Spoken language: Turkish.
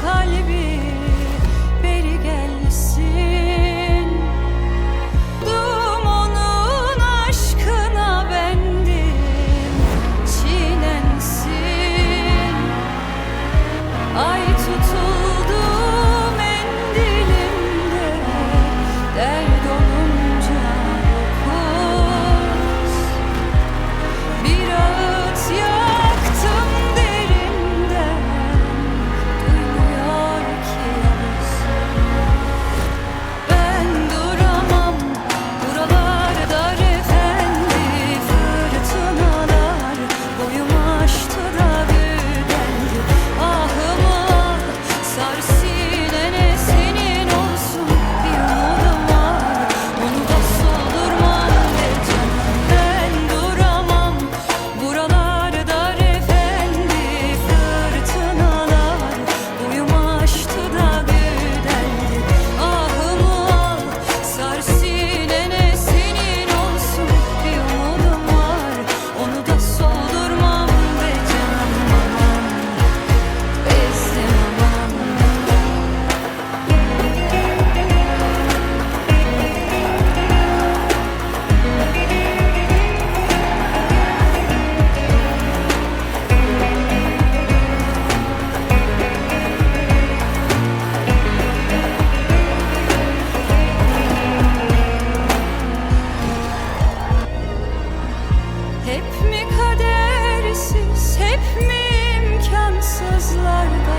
kalbim Hep mi kadersiz, hep mi imkansızlarda